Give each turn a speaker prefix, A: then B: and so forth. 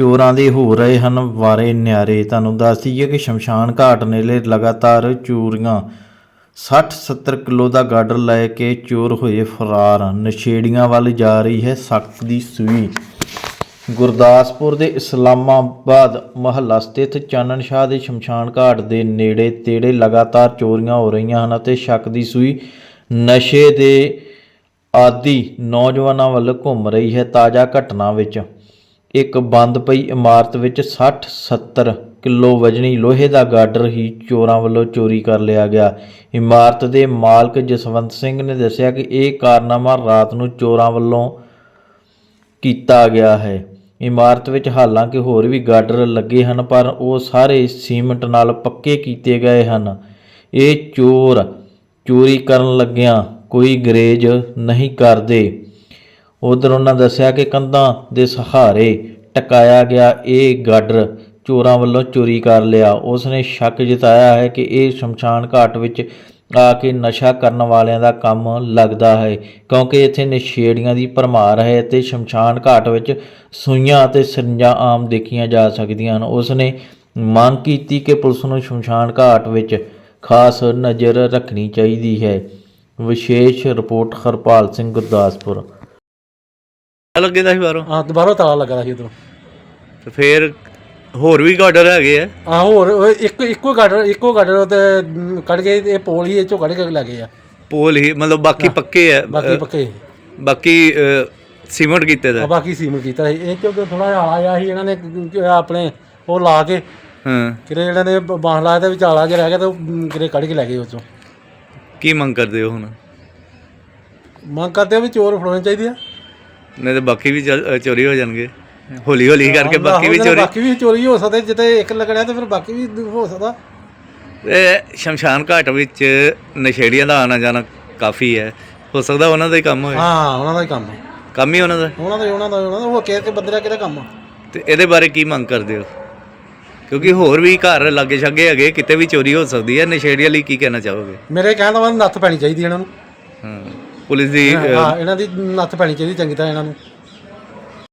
A: ਚੋਰਾਂ ਦੇ ਹੋ ਰਹੇ ਹਨ ਵਾਰੇ ਨਿਆਰੇ। ਤੁਹਾਨੂੰ ਦੱਸ ਦਈਏ ਕਿ ਸ਼ਮਸ਼ਾਨ ਘਾਟ ਨੇੜੇ ਲਗਾਤਾਰ ਚੋਰੀਆਂ। 60-70 ਕਿਲੋ ਦਾ ਗਾਡਰ ਲੈ ਕੇ ਚੋਰ ਹੋਏ ਫਰਾਰ। ਨਸ਼ੇੜੀਆਂ ਵੱਲ ਜਾ ਰਹੀ ਹੈ ਸਖਤ ਦੀ ਸੂਈ ਗੁਰਦਾਸਪੁਰ ਦੇ ਇਸਲਾਮਾਬਾਦ ਮਹੱਲਾ ਸਥਿਤ ਚਾਨਣ ਸ਼ਾਹ ਦੇ ਸ਼ਮਸ਼ਾਨ ਘਾਟ ਦੇ ਨੇੜੇ ਤੇੜੇ ਲਗਾਤਾਰ ਚੋਰੀਆਂ ਹੋ ਰਹੀਆਂ ਹਨ ਅਤੇ ਸ਼ੱਕ ਦੀ ਸੂਈ ਨਸ਼ੇ ਦੇ ਆਦੀ ਨੌਜਵਾਨਾਂ ਵੱਲ ਘੁੰਮ ਰਹੀ ਹੈ ਤਾਜ਼ਾ ਘਟਨਾ ਵਿੱਚ। ਇੱਕ ਬੰਦ ਪਈ ਇਮਾਰਤ ਵਿੱਚ 60-70 ਕਿਲੋ ਵਜਨੀ ਲੋਹੇ ਦਾ ਗਾਡਰ ਹੀ ਚੋਰਾਂ ਵੱਲੋਂ ਚੋਰੀ ਕਰ ਲਿਆ ਗਿਆ। ਇਮਾਰਤ ਦੇ ਮਾਲਕ ਜਸਵੰਤ ਸਿੰਘ ਨੇ ਦੱਸਿਆ ਕਿ ਇਹ ਕਾਰਨਾਮਾ ਰਾਤ ਨੂੰ ਚੋਰਾਂ ਵੱਲੋਂ ਕੀਤਾ ਗਿਆ ਹੈ। ਇਮਾਰਤ ਵਿੱਚ ਹਾਲਾਂਕਿ ਹੋਰ ਵੀ ਗਾਡਰ ਲੱਗੇ ਹਨ, ਪਰ ਉਹ ਸਾਰੇ ਸੀਮੈਂਟ ਨਾਲ ਪੱਕੇ ਕੀਤੇ ਗਏ ਹਨ। ਇਹ ਚੋਰ ਚੋਰੀ ਕਰਨ ਲੱਗਿਆਂ ਕੋਈ ਗਰੇਜ ਨਹੀਂ ਕਰਦੇ। ਉਧਰ ਉਹਨਾਂ ਦੱਸਿਆ ਕਿ ਕੰਧਾਂ ਦੇ ਸਹਾਰੇ ਟਕਾਇਆ ਗਿਆ ਇਹ ਗਾਡਰ ਚੋਰਾਂ ਵੱਲੋਂ ਚੋਰੀ ਕਰ ਲਿਆ। ਉਸ ਨੇ ਸ਼ੱਕ ਜਤਾਇਆ ਹੈ ਕਿ ਇਹ ਸ਼ਮਸ਼ਾਨ ਘਾਟ ਵਿੱਚ ਆ ਕੇ ਨਸ਼ਾ ਕਰਨ ਵਾਲਿਆਂ ਦਾ ਕੰਮ ਲੱਗਦਾ ਹੈ, ਕਿਉਂਕਿ ਇੱਥੇ ਨਸ਼ੇੜੀਆਂ ਦੀ ਭਰਮਾਰ ਹੈ ਅਤੇ ਸ਼ਮਸ਼ਾਨ ਘਾਟ ਵਿੱਚ ਸੂਈਆਂ ਅਤੇ ਸਰਿੰਜਾਂ ਆਮ ਦੇਖੀਆਂ ਜਾ ਸਕਦੀਆਂ ਹਨ। ਉਸ ਨੇ ਮੰਗ ਕੀਤੀ ਕਿ ਪੁਲਿਸ ਨੂੰ ਸ਼ਮਸ਼ਾਨ ਘਾਟ ਵਿੱਚ ਖਾਸ ਨਜ਼ਰ ਰੱਖਣੀ ਚਾਹੀਦੀ ਹੈ। ਵਿਸ਼ੇਸ਼ ਰਿਪੋਰਟ ਹਰਪਾਲ ਸਿੰਘ ਗੁਰਦਾਸਪੁਰ।
B: ਲੱਗੇ ਦਾ ਸੀ ਬਾਹਰੋਂ?
C: ਹਾਂ ਦੁਬਾਰਾ ਤਾਲਾ ਲੱਗਾ ਸੀ ਉਧਰੋਂ।
B: ਤੇ ਫੇਰ ਹੋਰ ਵੀ ਗਾਰਡਰ ਹੈਗੇ ਆ?
C: ਆ ਹੋਰ ਉਹ ਇੱਕ ਇੱਕੋ ਗਾਡਰ ਇੱਕੋ ਗਾਡਰ ਤੇ ਮ, ਕੱਢ ਕੇ ਇਹ ਪੋਲ ਹੀ ਇਹ ਚੋਂ ਕੱਢ ਕੇ ਲੱਗੇ ਆ।
B: ਪੋਲ ਹੀ ਮਤਲਬ ਬਾਕੀ ਪੱਕੇ ਆ
C: ਬਾਕੀ ਪੱਕੇ।
B: ਬਾਕੀ ਸੀਮੈਂਟ ਕੀਤੇ
C: ਆ
B: ਦਾ
C: ਬਾਕੀ ਸੀਮੈਂਟ ਕੀਤਾ ਸੀ। ਇਹ ਕਿਉਂਕਿ ਥੋੜਾ ਜਿਹਾ ਆਲਾ ਜਿਹਾ ਸੀ ਇਹਨਾਂ ਨੇ ਆਪਣੇ ਉਹ ਲਾ ਕੇ
B: ਹਾਂ।
C: ਕਿਰੇ ਇਹਨਾਂ ਨੇ ਬਾਂਹ ਲਾਇਆ ਤੇ ਵਿੱਚ ਆਲਾ ਜਿਹਾ ਰਹਿ ਗਿਆ ਤੇ ਉਹ, ਕਿਰੇ ਕੱਢ ਕੇ ਲੈ ਗਏ ਉਹ ਚੋਂ
B: ਕੀ ਮੰਗ ਕਰਦੇ ਹੋ ਹੁਣ?
C: ਮੰਗ ਕਰਦੇ ਆ ਵੀ ਚੋਰ ਫੜਾਉਣੇ ਚਾਹੀਦੇ ਆ।
B: ਨਹੀਂ ਤੇ ਬਾਕੀ ਵੀ ਅ, ਚੋਰੀ ਹੋ ਜਾਣਗੇ। ਹੌਲੀ ਹੌਲੀ ਕਰਕੇ ਬਾਕੀ ਵੀ ਚੋਰੀ
C: ਬਾਕੀ ਵੀ ਚੋਰੀ ਹੋ ਸਕਦੇ ਜਿੱਤੇ ਇੱਕ ਲੱਗਣਾ ਤੇ ਫਿਰ ਬਾਕੀ ਵੀ ਹੋ ਸਕਦਾ।
B: ਇਹ ਸ਼ਮਸ਼ਾਨ ਘਾਟ ਵਿੱਚ ਨਸ਼ੇੜੀਆਂ ਦਾ ਆਣਾ ਜਾਣਾ ਕਾਫੀ ਹੈ। ਹੋ ਸਕਦਾ ਉਹਨਾਂ ਦਾ ਹੀ ਕੰਮ ਹੋਵੇ
C: ਹਾਂ ਉਹਨਾਂ ਦਾ ਹੀ ਕੰਮ ਆ।
B: ਕੰਮ ਹੀ ਉਹਨਾਂ ਦਾ।
C: ਉਹਨਾਂ ਦਾ ਹੀ- ਉਹਨਾਂ ਦਾ ਹੀ- ਉਹਨਾਂ ਦਾ। ਉਹ ਕਿਹ ਕੇ ਬੰਦੇ ਦਾ ਕਿਹਦਾ ਕੰਮ ਆ?
B: ਤੇ ਇਹਦੇ ਬਾਰੇ ਕੀ ਮੰਗ ਕਰਦੇ ਹੋ? ਕਿਉਂਕਿ ਹੋਰ ਵੀ ਘਰ ਲਾਗੇ ਛਾਗੇ ਹੈਗੇ ਕਿਤੇ ਵੀ ਚੋਰੀ ਹੋ ਸਕਦੀ ਹੈ। ਨਸ਼ੇੜੀਆਂ ਲਈ ਕੀ ਕਹਿਣਾ ਚਾਹੋਗੇ?
C: ਮੇਰੇ ਕਹਿਣ ਦਾ ਮਤਲਬ ਨੱਥ ਪੈਣੀ ਚਾਹੀਦੀ ਇਹਨਾਂ ਨੂੰ।
B: ਹਾਂ। ਪੁਲਿਸ ਦੀ
C: ਹਾਂ ਇਹਨਾਂ ਦੀ ਨੱਥ ਪੈਣੀ ਚਾਹੀਦੀ ਚੰਗੀ ਤਰ੍ਹਾਂ ਇਹਨਾਂ ਨੂੰ।